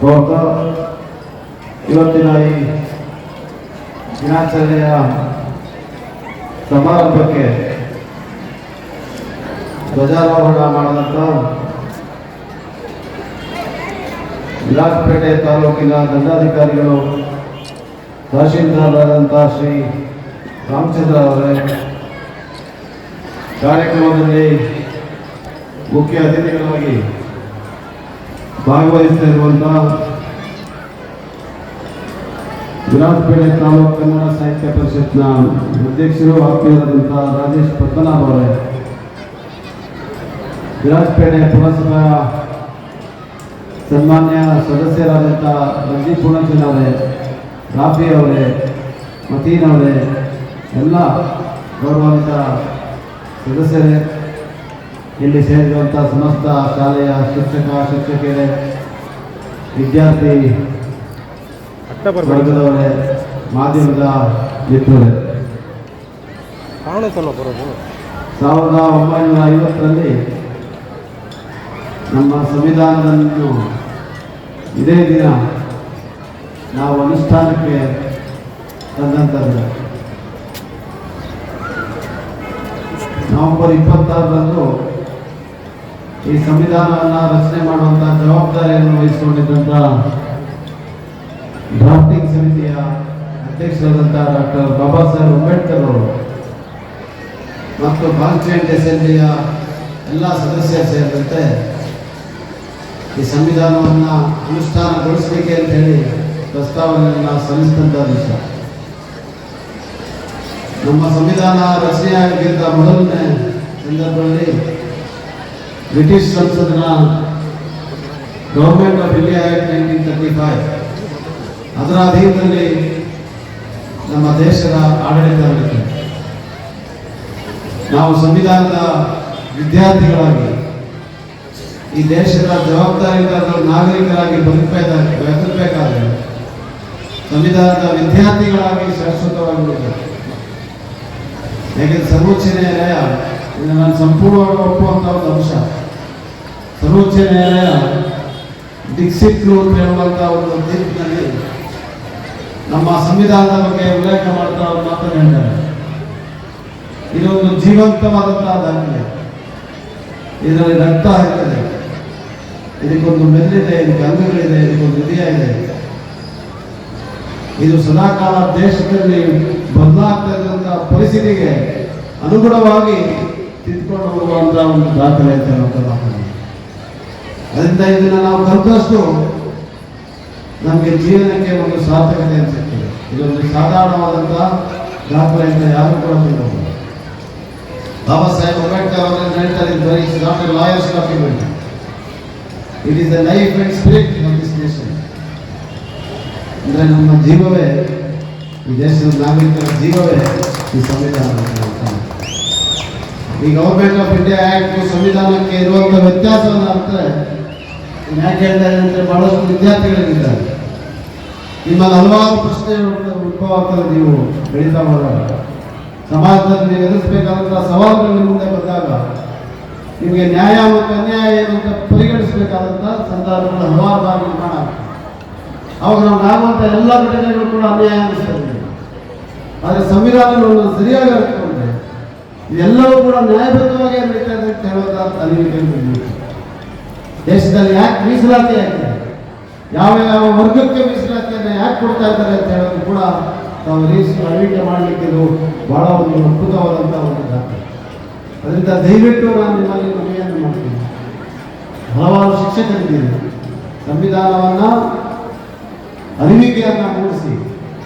ಕೋರ್ತಾ ಇವತ್ತಿನ ಈ ದಿನಾಚರಣೆಯ ಸಮಾರಂಭಕ್ಕೆ ಧ್ವಜಾರೋಹಣ ಮಾಡಿದಂಥ ವಿಲಾಸಪೇಟೆ ತಾಲೂಕಿನ ದಂಡಾಧಿಕಾರಿಗಳು ತಹಶೀಲ್ದಾರರಾದಂಥ ಶ್ರೀ ರಾಮಚಂದ್ರ ಅವರೇ. ಕಾರ್ಯಕ್ರಮದಲ್ಲಿ ಮುಖ್ಯ ಅತಿಥಿಗಳಾಗಿ ಭಾಗವಹಿಸ್ತಾ ಇರುವಂಥ ವಿರಾಜಪೇಟೆ ತಾಲೂಕು ಕನ್ನಡ ಸಾಹಿತ್ಯ ಪರಿಷತ್ನ ಅಧ್ಯಕ್ಷರು ಆತ್ಮೀಯರಾದಂಥ ರಾಜೇಶ್ ಪದ್ಮನಾಭ ಅವರೇ. ವಿರಾಜಪೇಟೆ ಪುರಸಭಾ ಸನ್ಮಾನ್ಯ ಸದಸ್ಯರಾದಂಥ ರಂಜಿತ್ ಪೂರ್ಣಚಂದ್ರ ಅವರೇ ರಾಫಿ ಅವರೇ, ಮತೀನ್ ಅವರೇ, ಎಲ್ಲ ಗೌರವಾನ್ವಿತ ಸದಸ್ಯರೇ. ಇಲ್ಲಿ ಸೇರಿರುವಂಥ ಸಮಸ್ತ ಶಾಲೆಯ ಶಿಕ್ಷಕ, ಶಿಕ್ಷಕಿಯರೇ, ವಿದ್ಯಾರ್ಥಿ ವರ್ಗದವರೇ, ಮಾಧ್ಯಮದ ಮಿತ್ರರೇ. ಸಾವಿರದ ಒಂಬೈನೂರ ಐವತ್ತರಲ್ಲಿ ನಮ್ಮ ಸಂವಿಧಾನವನ್ನು ಇದೇ ದಿನ ನಾವು ಅನುಷ್ಠಾನಕ್ಕೆ ತಂದಂಥದ್ದು. ನವೆಂಬರ್ ಇಪ್ಪತ್ತಾರರಂದು ಈ ಸಂವಿಧಾನವನ್ನು ರಚನೆ ಮಾಡುವಂತಹ ಜವಾಬ್ದಾರಿಯನ್ನು ವಹಿಸಿಕೊಂಡಿದ್ದಂತ ಡ್ರಾಫ್ಟಿಂಗ್ ಸಮಿತಿಯ ಅಧ್ಯಕ್ಷರಾದಂತಹ ಡಾಕ್ಟರ್ ಬಾಬಾ ಸಾಹೇಬ್ ಅಂಬೇಡ್ಕರ್ ಅವರು ಮತ್ತು ಕಾನ್ಸ್ಟಿಟ್ಯೂಂಟ್ ಅಸೆಂಬ್ಲಿಯ ಎಲ್ಲ ಸದಸ್ಯರು ಸೇರಿದಂತೆ ಈ ಸಂವಿಧಾನವನ್ನು ಅನುಷ್ಠಾನಗೊಳಿಸಬೇಕೆ ಅಂತ ಹೇಳಿ ಪ್ರಸ್ತಾವನೆಯನ್ನು ಸಲ್ಲಿಸಿದಂಥ ವಿಷಯ ನಮ್ಮ ಸಂವಿಧಾನ ರಚನೆಯಾಗಿದ್ದ ಮೊದಲನೇ ಸಂದರ್ಭದಲ್ಲಿ British ಸಂಸದನ government of India act nineteen thirty five ಅದರ ಅಧೀನದಲ್ಲಿ ನಮ್ಮ ದೇಶದ ಆಡಳಿತ ನಡೆಯುತ್ತೆ ನಾವು ಸಂವಿಧಾನದ ವಿದ್ಯಾರ್ಥಿಗಳಾಗಿ, ಈ ದೇಶದ ಜವಾಬ್ದಾರಿಯುತ ನಾಗರಿಕರಾಗಿ ಬದುಕಬೇಕಾದ ಬದುಕಬೇಕಾದ್ರೆ ಸಂವಿಧಾನದ ವಿದ್ಯಾರ್ಥಿಗಳಾಗಿ ಶಾಶ್ವತವಾಗಿ ಉಳಿಬೇಕು ಯಾಕೆಂದ್ರೆ ಸರ್ವೋಚ್ಚ ನ್ಯಾಯಾಲಯ, ಇದು ನಾನು ಸಂಪೂರ್ಣವಾಗಿ ಒಪ್ಪುವಂಥ ಒಂದು ಅಂಶ. ಸರ್ವೋಚ್ಚ ನ್ಯಾಯಾಲಯ ಡಿಕ್ಸಿಟ್ ಅಂತ ಹೇಳುವಂಥ ಒಂದು ತೀರ್ಪಿನಲ್ಲಿ ನಮ್ಮ ಸಂವಿಧಾನದ ಬಗ್ಗೆ ಉಲ್ಲೇಖ ಮಾಡ್ತಾ ಅವರು ಮಾತನ್ನು ಹೇಳ್ತಾರೆ. ಇದೊಂದು ಜೀವಂತವಾದಂತಹ ದಾಖಲೆ. ಇದರಲ್ಲಿ ರಕ್ತ ಹಾಕಿದೆ ಇದಕ್ಕೊಂದು ಮೆಲ್ಲಿದೆ, ಇದಕ್ಕೆ ಅಂಗಗಳಿದೆ, ಇದಕ್ಕೊಂದು ಹೃದಯ ಇದೆ. ಇದು ಸದಾಕಾಲ ದೇಶದಲ್ಲಿ ಬದಲಾಗ್ತಾ ಇರುವಂತಹ ಪರಿಸ್ಥಿತಿಗೆ ಅನುಗುಣವಾಗಿ ತಿದ್ದುಕೊಂಡು ಹೋಗುವಂತಹ ಒಂದು ದಾಖಲೆ ಅಂತ ಹೇಳುವಂಥ ಅದರಿಂದ ಇದನ್ನು ನಾವು ಕಲಿತಷ್ಟು ನಮಗೆ ಜೀವನಕ್ಕೆ ಒಂದು ಸಾರ್ಥಕತೆ ಅನಿಸುತ್ತೆ ಇದೊಂದು ಸಾಧಾರಣವಾದಂತಹ ದಾಖಲೆ ಅಂತ ಯಾರು ಕೂಡ ತಿಳ್ಕೊಂಡು ಬಾಬಾ ಸಾಹೇಬ್ ಅಂಬೇಡ್ಕರ್ ಅವರು ಹೇಳ್ತಾರೆ not a lawyer's document it is the life and spirit of this nation ಅಂದರೆ ನಮ್ಮ ಜೀವವೇ, ಈ ದೇಶದ ನಾಗರಿಕರ ಜೀವವೇ ಈ ಸಂವಿಧಾನ. ಈ ಗೌರ್ಮೆಂಟ್ ಆಫ್ ಇಂಡಿಯಾ ಆ್ಯಕ್ಟ್ ಸಂವಿಧಾನಕ್ಕೆ ಇರುವಂಥ ವ್ಯತ್ಯಾಸವನ್ನು ಅರ್ಥರೆ ಯಾಕೆ ಹೇಳ್ತಾ ಅಂದರೆ ಬಹಳಷ್ಟು ವಿದ್ಯಾರ್ಥಿಗಳಿದ್ದಾರೆ ನಿಮ್ಮಲ್ಲಿ ಹಲವಾರು ಪ್ರಶ್ನೆಗಳು ಉದ್ಭವ ಆಗ್ತದೆ ನೀವು ಬೆಳೀತಾ ಹೋದಾಗ ಸಮಾಜದಲ್ಲಿ ಎದುರಿಸಬೇಕಾದಂತಹ ಸವಾಲುಗಳು ಮುಂದೆ ಬಂದಾಗ ನಿಮಗೆ ನ್ಯಾಯ ಮತ್ತು ಅನ್ಯಾಯ ಏನು ಅಂತ ಪರಿಗಣಿಸಬೇಕಾದಂಥ ಸಂದರ್ಭಗಳು ಹಲವಾರು ಬಾರಿ ಆಗ್ತದೆ. ಅವಾಗ ನಾವು ಆಗುವಂಥ ಎಲ್ಲ ಘಟನೆಗಳು ಕೂಡ ಅನ್ಯಾಯ ಅನಿಸ್ತದೆ ಆದರೆ ಸಂವಿಧಾನವನ್ನು ಸರಿಯಾಗಿ ಅರ್ಥಕೊಂಡ್ರೆ ಇದೆಲ್ಲವೂ ಕೂಡ ನ್ಯಾಯಬದ್ಧವಾಗಿ ನಡೀತಾ ಇದೆ ಅಂತ ಹೇಳೋದ ಅರಿವಿಗೆ. ದೇಶದಲ್ಲಿ ಯಾಕೆ ಮೀಸಲಾತಿ ಆಗಿದೆ? ಯಾವ ಯಾವ ವರ್ಗಕ್ಕೆ ಮೀಸಲಾತಿಯನ್ನು ಯಾಕೆ ಕೊಡ್ತಾ ಇದ್ದಾರೆ ಅಂತ ಹೇಳೋದು ಕೂಡ ನಾವು ರೀಸ್ ಅರಿವಿಕೆ ಮಾಡಲಿಕ್ಕೆ ಇದು ಬಹಳ ಒಂದು ಅದ್ಭುತವಾದಂಥ ಒಂದು ದಾಖಲೆ ಅದರಿಂದ ದಯವಿಟ್ಟು ನಾನು ನಿಮ್ಮಲ್ಲಿ ಮನೆಯನ್ನು ಮಾಡ್ತೀನಿ. ಹಲವಾರು ಶಿಕ್ಷಕರಿದ್ದೀರಿ. ಸಂವಿಧಾನವನ್ನು ಅರಿವಿಕೆಯನ್ನು ಮೂಡಿಸಿ,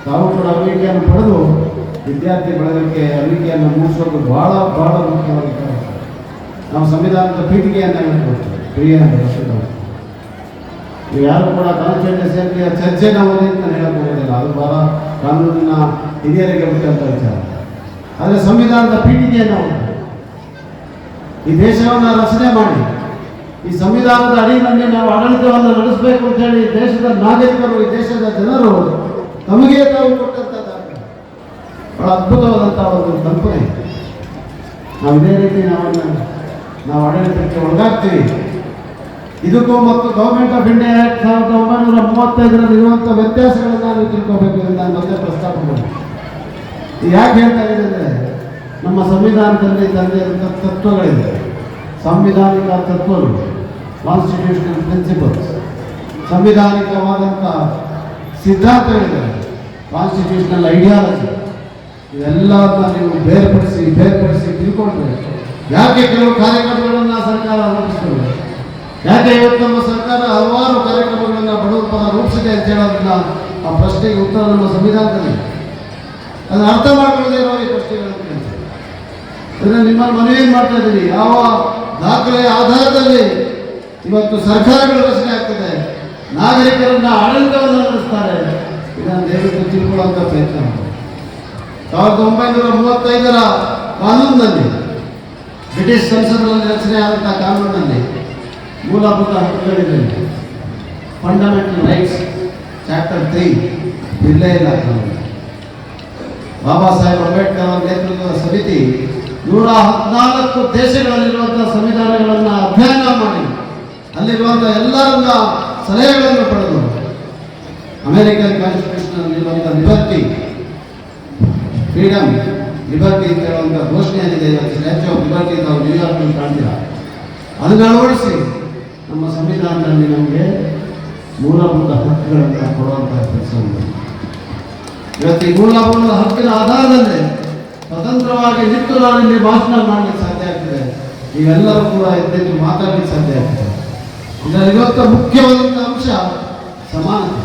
ತಾವು ಕೂಡ ಅರಿವಿಕೆಯನ್ನು ಪಡೆದು ವಿದ್ಯಾರ್ಥಿ ಬಳಗಕ್ಕೆ ಅರಿವಿಕೆಯನ್ನು ಮೂಡಿಸೋದು ಬಹಳ ಬಹಳ ಮುಖ್ಯವಾಗಿ. ನಾವು ಸಂವಿಧಾನದ ಪೀಠಿಕೆಯನ್ನು ಹೇಳ್ಕೊಡ್ತೀವಿ ನೀವು ಯಾರು ಕೂಡ ಕಾನ್ಸ್ಟಿಟ್ಯೂಂಟ್ ಅಸೆಂಬ್ಲಿಯ ಚರ್ಚೆನ ಓದಿ ಅಂತ ಹೇಳಕ್ ಅದು ಬಹಳ ಕಾನೂನಿನ ಹಿರಿಯರಿಗೆ ಬಿಟ್ಟಂತ ವಿಚಾರ. ಆದರೆ ಸಂವಿಧಾನದ ಪೀಠಿಗೆ ನಾವು ಈ ದೇಶವನ್ನು ರಚನೆ ಮಾಡಿ. ಈ ಸಂವಿಧಾನದ ಅಡಿಯಲ್ಲಿ ನಾವು ಆಡಳಿತವನ್ನು ನಡೆಸಬೇಕು ಅಂತ ಹೇಳಿ ದೇಶದ ನಾಗರಿಕರು, ಈ ದೇಶದ ಜನರು ತಮಗೆ ತಾವು ಕೊಟ್ಟಂತ. ಬಹಳ ಅದ್ಭುತವಾದಂತಹ ಒಂದು ಕಲ್ಪನೆ. ನಾವು ಇದೇ ರೀತಿ ನಾವು ನಾವು ಆಡಳಿತಕ್ಕೆ ಒಳಗಾಗ್ತೀವಿ. ಇದಕ್ಕೂ ಮತ್ತು ಗೌರ್ಮೆಂಟ್ ಆಫ್ ಇಂಡಿಯಾ ಆಕ್ಟ್ ಸಾವಿರದ ಒಂಬೈನೂರ ಮೂವತ್ತೈದರಲ್ಲಿ ಇರುವಂಥ ವ್ಯತ್ಯಾಸಗಳನ್ನು ನಾವು ತಿಳ್ಕೋಬೇಕು ಅಂತ ನಾನು ಮತ್ತೆ ಪ್ರಸ್ತಾಪ ಮಾಡಿ ಯಾಕೆ ಹೇಳ್ತಾ ಇದೆ ಅಂದರೆ, ನಮ್ಮ ಸಂವಿಧಾನದಲ್ಲಿ ತಂದೆಯಂಥ ತತ್ವಗಳಿದೆ. ಸಾಂವಿಧಾನಿಕ ತತ್ವಗಳು ಕಾನ್ಸ್ಟಿಟ್ಯೂಷನಲ್ ಪ್ರಿನ್ಸಿಪಲ್ಸ್ ಸಂವಿಧಾನಿಕವಾದಂಥ ಸಿದ್ಧಾಂತಗಳಿದೆ. ಕಾನ್ಸ್ಟಿಟ್ಯೂಷನಲ್ ಐಡಿಯಾಲಜಿ ಇವೆಲ್ಲವನ್ನ ನೀವು ಬೇರ್ಪಡಿಸಿ ಬೇರ್ಪಡಿಸಿ ತಿಳ್ಕೊಂಡ್ರೆ, ಯಾಕೆ ಕೆಲವು ಕಾರ್ಯಕ್ರಮಗಳನ್ನು ಸರ್ಕಾರ ರೂಪಿಸ್ತದೆ ಯಾಕೆ ಇವತ್ತು ನಮ್ಮ ಸರ್ಕಾರ ಹಲವಾರು ಕಾರ್ಯಕ್ರಮಗಳನ್ನು ಬಡವರ ರೂಪಿಸಿದೆ ಅಂತ ಹೇಳೋದ್ರಿಂದ ಆ ಪ್ರಶ್ನೆಗೆ ಉತ್ತರ ನಮ್ಮ ಸಂವಿಧಾನದಲ್ಲಿ. ಅದನ್ನು ಅರ್ಥ ಮಾಡ್ಕೊಳ್ಳದೆ ಇರೋ ಈ ಪ್ರಶ್ನೆಗಳನ್ನು ನಿಮ್ಮ ಮನವಿ ಮಾಡ್ತಾ ಇದ್ದೀರಿ ಯಾವ ದಾಖಲೆಯ ಆಧಾರದಲ್ಲಿ ಇವತ್ತು ಸರ್ಕಾರಗಳು ರಚನೆ ಆಗ್ತದೆ, ನಾಗರಿಕರನ್ನ ಆಡಳಿತವನ್ನು ನಡೆಸ್ತಾರೆ, ಇದನ್ನು ದೇವರಿಗೆ ತಿಳ್ಕೊಳ್ಳುವಂಥ ಪ್ರಯತ್ನ ಸಾವಿರದ ಒಂಬೈನೂರ ಮೂವತ್ತೈದರ ಕಾನೂನಿನಲ್ಲಿ ಬ್ರಿಟಿಷ್ ಸಂಸತ್ನಲ್ಲಿ ರಚನೆ ಆದಂಥ ಕಾನೂನಿನಲ್ಲಿ ಮೂಲಭೂತ ಹಕ್ಕುಗಳಿದೆ. ಫಂಡಮೆಂಟಲ್ ರೈಟ್ಸ್ ಚಾಪ್ಟರ್ ತ್ರೀ ಇಲ್ಲೇ ಇಲ್ಲ ಬಾಬಾ ಸಾಹೇಬ್ ಅಂಬೇಡ್ಕರ್ ಅವರ ನೇತೃತ್ವದ ಸಮಿತಿ ನೂರ ಹದಿನಾಲ್ಕು ದೇಶಗಳಲ್ಲಿರುವಂತಹ ಸಂವಿಧಾನಗಳನ್ನು ಅಧ್ಯಯನ ಮಾಡಿ ಅಲ್ಲಿರುವಂತಹ ಎಲ್ಲರನ್ನ ಸಲಹೆಗಳನ್ನು ಪಡೆದು, ಅಮೆರಿಕನ್ ಕಾನ್ಸ್ಟಿಟ್ಯೂಷನ್ ಇರುವಂತಹ ಲಿಬರ್ಟಿ ಫ್ರೀಡಮ್ ಲಿಬರ್ಟಿ ಅಂತ ಹೇಳುವಂಥ ಘೋಷಣೆ ಏನಿದೆ ಸ್ಟ್ಯಾಚ್ಯೂ ಆಫ್ ಲಿಬರ್ಟಿ ನಾವು ನ್ಯೂಯಾರ್ಕ್ನಲ್ಲಿ ಕಾಣ್ತೀರಾ ಅದನ್ನು ಅಳವಡಿಸಿ ನಮ್ಮ ಸಂವಿಧಾನದಲ್ಲಿ ನಮಗೆ ಮೂಲಭೂತ ಹಕ್ಕುಗಳನ್ನು ಕೊಡುವಂತಹ ಕೆಲಸವನ್ನು ಇವತ್ತು ಈ ಮೂಲಭೂತ ಹಕ್ಕಿನ ಆಧಾರದಲ್ಲಿ ಸ್ವತಂತ್ರವಾಗಿ ನಿಂತು ನಾನು ಇಲ್ಲಿ ಭಾಷಣ ಮಾಡಲಿಕ್ಕೆ ಸಾಧ್ಯ ಆಗ್ತದೆ. ನೀವೆಲ್ಲರೂ ಕೂಡ ಎದ್ದೆದ್ದು ಮಾತಾಡಲಿಕ್ಕೆ ಸಾಧ್ಯ ಆಗ್ತದೆ. ಇದರಲ್ಲಿ ಇವತ್ತು ಮುಖ್ಯವಾದಂಥ ಅಂಶ ಸಮಾನತೆ.